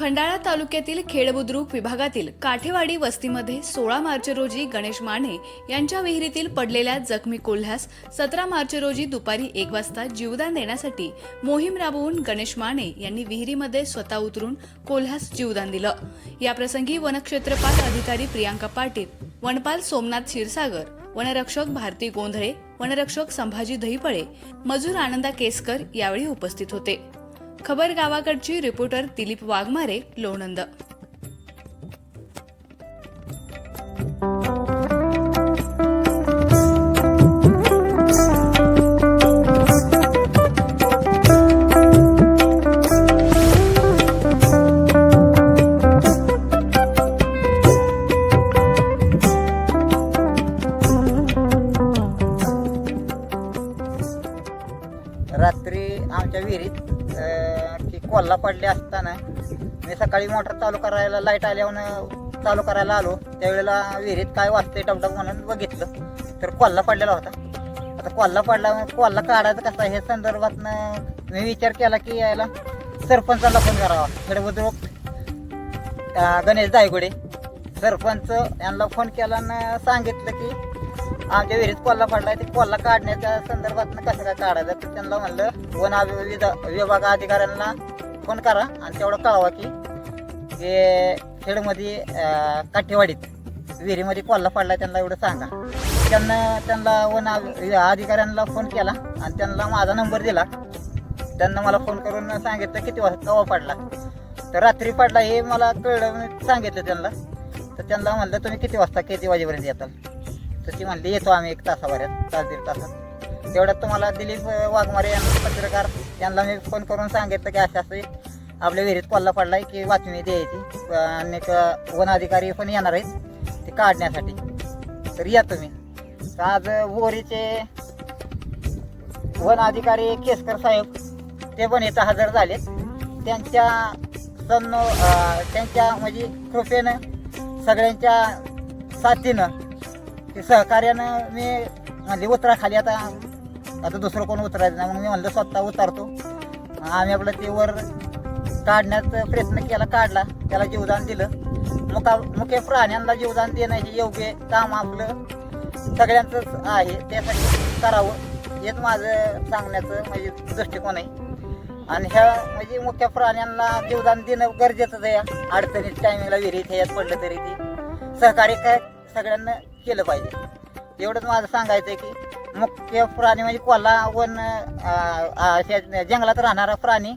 खंडाळा तालुक्यातील खेडबुद्रुक विभागातील काठेवाडी वस्तीमध्ये सोळा मार्च रोजी गणेश माने यांच्या विहिरीतील पडलेल्या जखमी कोल्ह्यास सतरा मार्च रोजी दुपारी एक वाजता जीवदान देण्यासाठी मोहीम राबवून गणेश माने यांनी विहिरीमध्ये स्वतः उतरून कोल्ह्यास जीवदान दिलं. याप्रसंगी वनक्षेत्रपाल अधिकारी प्रियांका पाटील वनपाल सोमनाथ क्षीरसागर वनरक्षक भारती गोंधळे वनरक्षक संभाजी दहिपळे मजूर आनंदा केसकर यावेळी उपस्थित होते. खबर गावाकडची रिपोर्टर दिलीप वाघमारे लोणंद. रात्री आमच्या विहिरीत की कोल्हा पडले असताना. मी सकाळी मोटर चालू करायला लाइट आल्यावर चालू करायला आलो. त्यावेळेला विहिरीत काय वाजते डबडब म्हणून बघितलं. तर कोल्हा पडलेला होता. आता कोल्हा पडला कोल्हा काढायचा कसा हे संदर्भातनं मी विचार केला की यायला सरपंचाला फोन करावा खेडबुद्रुक गणेश दायगुडे. सरपंच यांना फोन केला आणि सांगितलं की आमच्या विहिरीत कोल्हा पडलाय ते कोल्हा काढण्याच्या संदर्भात कसं काय काढायचं? तर त्यांना म्हणलं वन विभाग अधिकाऱ्यांना फोन करा आणि तेवढं कळवा की जे खेडमध्ये काठेवाडीत विहिरीमध्ये कोल्हा पडलाय त्यांना एवढं सांगा. त्यांना त्यांना वन अधिकाऱ्यांना फोन केला आणि त्यांना माझा नंबर दिला. त्यांना मला फोन करून सांगितलं किती वाजता कवा पडला. तर रात्री पडला हे मला कळलं मी सांगितलं त्यांना. तर त्यांना म्हणलं तुम्ही किती वाजता किती वाजेपर्यंत येताल? तर ती म्हणली येतो आम्ही एक तासाभरात तास दीड तासात. तेवढ्यात तुम्हाला दिलीप वाघमारे यांना पत्रकार यांना मी फोन करून सांगितलं की असं असं आपल्या विहिरीत कोल्हा पडलाय की बातमी द्यायची. आणि वन अधिकारी पण येणार आहेत ते काढण्यासाठी. तर या तुम्ही. तर आज बोरीचे वन अधिकारी केसकर साहेब ते पण इथं हजर झाले. त्यांच्या सन्न त्यांच्या म्हणजे कृपेनं सगळ्यांच्या साथीनं ते सहकार्यानं मी म्हणजे उतरा खाली आता. आता दुसरं कोण उतरायचं नाही. म्हणून मी म्हणलं स्वतः उतरतो. आम्ही आपलं ते वर काढण्याचा प्रयत्न केला काढला. त्याला जीवदान दिलं. मुका मुख्य प्राण्यांना जीवदान देणं हे योग्य काम आपलं सगळ्यांचंच आहे. त्यासाठी करावं हेच माझं सांगण्याचं म्हणजे दृष्टिकोन आहे. आणि ह्या म्हणजे मुख्य प्राण्यांना जीवदान देणं गरजेचंच आहे. अडचणीत टायमिंगला विहिरीत ह्यात पडलं तरी ती. सहकार्य काय? सगळ्यांना केलं पाहिजे. एवढंच माझं सांगायचं आहे की मुख्य प्राणी म्हणजे कोल्हा वन जंगलात राहणारा प्राणी